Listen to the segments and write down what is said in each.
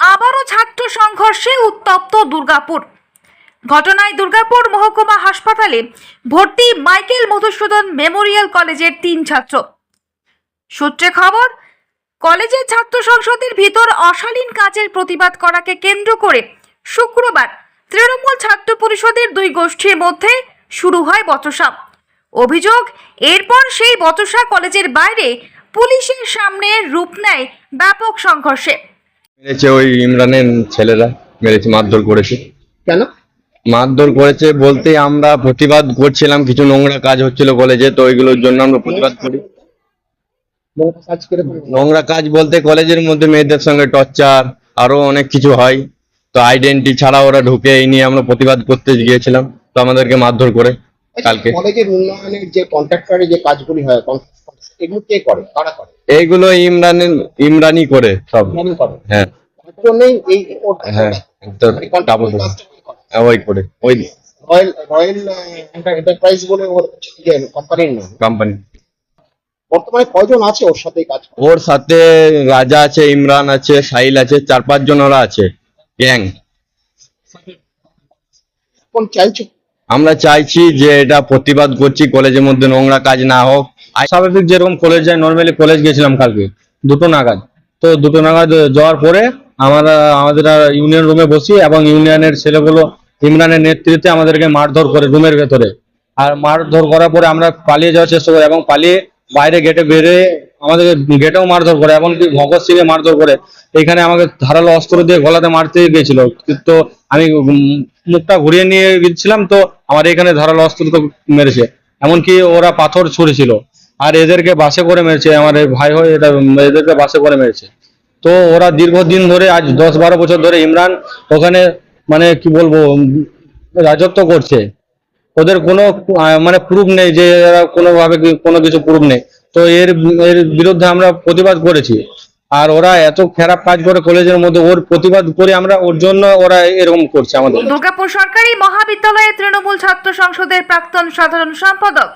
আবারও ছাত্র সংঘর্ষে উত্তপ্ত দুর্গাপুর। ঘটনায় দুর্গাপুর মহকুমা হাসপাতালে ভর্তি মাইকেল মধুসূদন মেমোরিয়াল কলেজের তিন ছাত্র। সূত্রে খবর, কলেজের ছাত্র সংসদের ভিতর অশালীন কাজের প্রতিবাদ করাকে কেন্দ্র করে শুক্রবার তৃণমূল ছাত্র পরিষদের দুই গোষ্ঠীর মধ্যে শুরু হয় বচসা। অভিযোগ, এরপর সেই বচসা কলেজের বাইরে পুলিশের সামনে রূপ নেয় ব্যাপক সংঘর্ষে। মেরেছে ওই ইমরানের ছেলেরা মেরেছে মারধর করেছে। কেন? মারধর করেছে বলতে আমরা প্রতিবাদ করছিলাম কিছু নোংরা কাজ হচ্ছিল কলেজে তো ওইগুলোর জন্য আমরা প্রতিবাদ করি। নোংরা কাজ বলতে কলেজের মধ্যে মেয়েদের সঙ্গে টর্চার আরও অনেক কিছু হয়। তো আইডেন্টি ছাড়া ওরা ঢুকে এই নিয়ে আমরা প্রতিবাদ করতে গিয়েছিলাম। তো আমাদেরকে মারধর করে কালকে। কলেজের উন্নয়নের যে কন্ট্রাক্টরের যে কাজগুলি হয় এগুলো কে করে? কারা করে? এইগুলো ইমরানের ইমরানই করে সব। ইমরানই করে। হ্যাঁ। জন্যই এই হ্যাঁ তো ওই করে ওই রয়্যাল রয়্যাল এন্টারপ্রাইজ বলে ওর কোম্পানির নাম। কোম্পানি বর্তমানে কয়জন আছে ওর সাথে কাজ ওর সাথে রাজা আছে ইমরান আছে সাহিল আছে চার পাঁচ জন ওরা আছে। গ্যাং এখন চাইছো? আমরা চাইছি যে এটা প্রতিবাদ করছি কলেজের মধ্যে নোংরা কাজ না হোক। স্বাভাবিক যেরকম কলেজ যায় নর্মালি কলেজ গেছিলাম কালকে, দুটো নাগাদ। তো দুটো নাগাদ যাওয়ার পরে আমরা, আমাদের ইউনিয়ন রুমে বসি এবং ইউনিয়নের ছেলেগুলো ইমরানের নেতৃত্বে আমাদেরকে মারধর করে রুমের ভেতরে। আর মারধর করার পরে আমরা পালিয়ে যাওয়ার চেষ্টা করি এবং পালিয়ে বাইরে গেটে বেরিয়ে আমাদের গেটেও মারধর করে এমনকি ভগৎ সিং এ মারধর করে। এখানে আমাকে ধারালো অস্ত্র দিয়ে গলাতে মারতে গেছিল তো আমি মুখটা ঘুরিয়ে নিয়ে গেছিলাম তো আমার এখানে ধারালো অস্ত্র তো মেরেছে। এমনকি ওরা পাথর ছুঁড়েছিল। আর এদেরকে বাসে করে মেরেছে, আমার ভাই হয়ে এটা, এদেরকে বাসে করে মেরেছে। তো ওরা দীর্ঘদিন ধরে, আজ দশ বারো বছর ধরে ইমরান ওখানে মানে কি বলব, রাজত্ব করছে। ওদের কোনো মানে প্রুফ নেই যে এরা কোনোভাবে কোনো কিছু প্রুফ নেই। তো এর এর বিরুদ্ধে আমরা প্রতিবাদ করেছি। আর ওরা এত খারাপ কাজ করে কলেজের মধ্যে ওর প্রতিবাদ করে আমরা ওর জন্য ওরা এরকম করছে আমাদের। দুর্গাপুর সরকারি মহাবিদ্যালয়ে তৃণমূল ছাত্র সংসদের প্রাক্তন সাধারণ সম্পাদক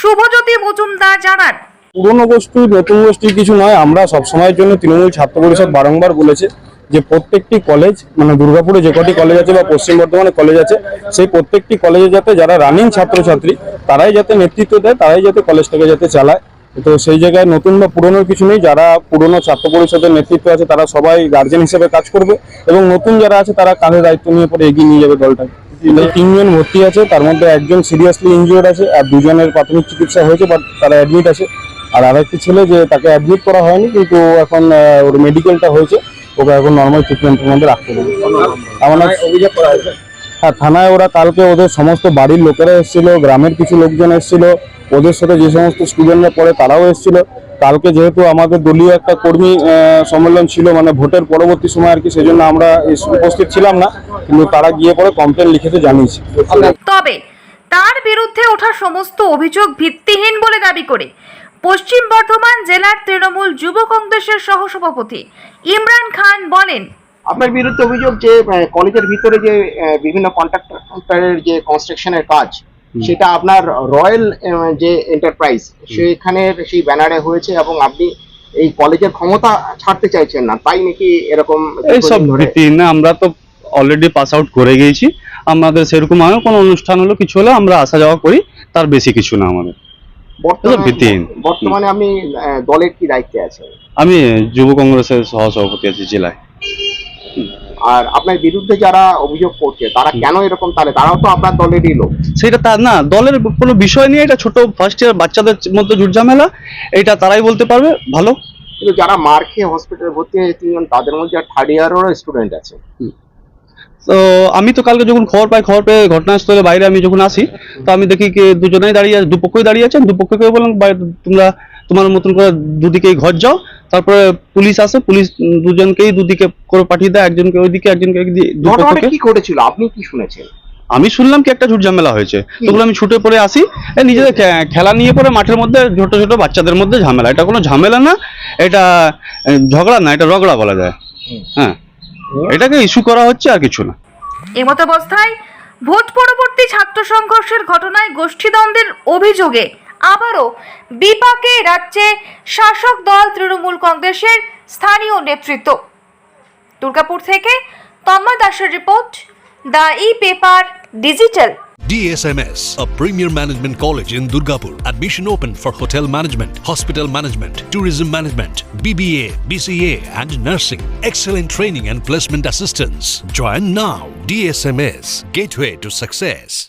শুভজ্যোতি মজুমদার জানান। পুরনো গোষ্ঠী নতুন গোষ্ঠী কিছু নয় আমরা সবসময়ের জন্য তৃণমূল ছাত্র পরিষদ বারংবার বলেছে যে প্রত্যেকটি কলেজ মানে দুর্গাপুরে যে কটি কলেজ আছে বা পশ্চিম বর্ধমানে কলেজ আছে সেই প্রত্যেকটি কলেজে যাতে যারা রানিং ছাত্রছাত্রী তারাই যাতে নেতৃত্ব দেয় তারাই যাতে কলেজটাকে যাতে চালায়। তো সেই জায়গায় নতুন বা পুরনোর কিছু নেই। যারা পুরনো ছাত্র পরিষদের নেতৃত্ব আছে, তারা সবাই গার্জেন হিসেবে কাজ করবে এবং নতুন যারা আছে, তারা কাঁধে দায়িত্ব নিয়ে পরে এগিয়ে নিয়ে যাবে দলটাকে। তিনজন ভর্তি আছে, তার মধ্যে একজন সিরিয়াসলি ইনজিওর্ড আছে আর দুজনের প্রাথমিক চিকিৎসা হয়েছে বাট তারা অ্যাডমিট আছে। আর আরেকটি ছেলে যে তাকে অ্যাডমিট করা হয়নি, কিন্তু এখন ওর মেডিকেলটা হয়েছে, ওকে এখন নর্মাল ট্রিটমেন্টের মধ্যে রাখতে হবে। আমার অভিযোগ করা হয়েছে। হ্যাঁ থানায় ওরা কালকে ওদের সমস্ত বাড়ির লোকেরা এসেছিল, গ্রামের কিছু লোকজন এসেছিল, ওদের সাথে যে সমস্ত স্টুডেন্টরা পড়ে তারাও এসেছিল। কালকে যেহেতু আমাদের দলীয় একটা কর্মী সম্মেলন ছিল মানে ভোটের পরবর্তী সময় আর কি, সেজন্য আমরা উপস্থিত ছিলাম না, কিন্তু তারা গিয়ে পরে কমপ্লেন লিখেতে জানিয়েছে। তবে তার বিরুদ্ধে ওঠা সমস্ত অভিযোগ ভিত্তিহীন বলে দাবি করে পশ্চিম বর্ধমান জেলার তৃণমূল যুব কংগ্রেসের সহসভাপতি ইমরান খান বলেন আপনার বিরুদ্ধে অভিযোগ যে কলেজের ভিতরে যে বিভিন্ন কন্ট্রাক্টরের যে কনস্ট্রাকশনের কাজ সেটা আপনার রয়্যাল যে এন্টারপ্রাইজ সেখানের সেই ব্যানারে হয়েছে এবং আপনি এই কলেজের ক্ষমতা ছাড়তে চাইছেন না তাই নাকি এরকম এইসব না আমরা তো অলরেডি পাস আউট করে গিয়েছি। আমাদের সেরকম হয় কোনো অনুষ্ঠান হলো কিছু হলো আমরা আসা যাওয়া করি তার বেশি কিছু না আমাদের। বর্তমানে আপনি দলের কি দায়িত্বে আছেন? আমি যুব কংগ্রেসের সহসভাপতি আছি জেলায়। আর আপনার বিরুদ্ধে যারা অভিযোগ করছে তারা কেন এরকম তাহলে তারাও তো আপনার দলেরই লোক। সেটা তার না দলের কোনো বিষয় নিয়ে এটা ছোট ফার্স্ট ইয়ার বাচ্চাদের মধ্যে ঝুটঝামেলা এটা তারাই বলতে পারবে ভালো। কিন্তু যারা মার খেয়ে হসপিটালে ভর্তি হয়েছে তিনজন তাদের মধ্যে থার্ড ইয়ারেরও স্টুডেন্ট আছে। তো আমি তো কালকে যখন খবর পাই খবর পেয়ে ঘটনাস্থলে বাইরে আমি যখন আসি তো আমি দেখি কি দুজনেই দাঁড়িয়ে আছে দুপক্ষই দাঁড়িয়ে আছেন দুপক্ষকে বললাম তোমরা তোমার মতন করে দুদিকেই ঘর যাও। তারপরে পুলিশ আসে পুলিশ দুজনকেই দুদিকে করে পাঠিয়ে দেয় একজনকে ওইদিকে একজনকে ঘটনাটা কি ঘটেছিল? আপনি কি শুনেছেন? আমি শুনলাম কি একটা ঝুট ঝামেলা হয়েছে। তখন আমি ছুটে পড়ে আসি নিজেদের খেলা নিয়ে পরে মাঠের মধ্যে ছোট ছোট বাচ্চাদের মধ্যে ঝামেলা। এটা কোনো ঝামেলা না এটা ঝগড়া না এটা রগড়া বলা যায়। হ্যাঁ। এটাকে ইস্যু করা হচ্ছে আর কিছু না। এমত অবস্থায় ভোট পরবর্তী ছাত্র সংঘর্ষের ঘটনায় গোষ্ঠীদ্বন্দ্বের অভিযোগে আবারও বিপাকে রাজ্যে শাসক দল তৃণমূল কংগ্রেসের স্থানীয় নেতৃত্ব দুর্গাপুর থেকে তন্ময় দাসের report the e paper digital DSMS, a premier management college in Durgapur. Admission open for hotel management, hospital management, tourism management, BBA, BCA, and nursing. Excellent training and placement assistance. Join now. DSMS, gateway to success.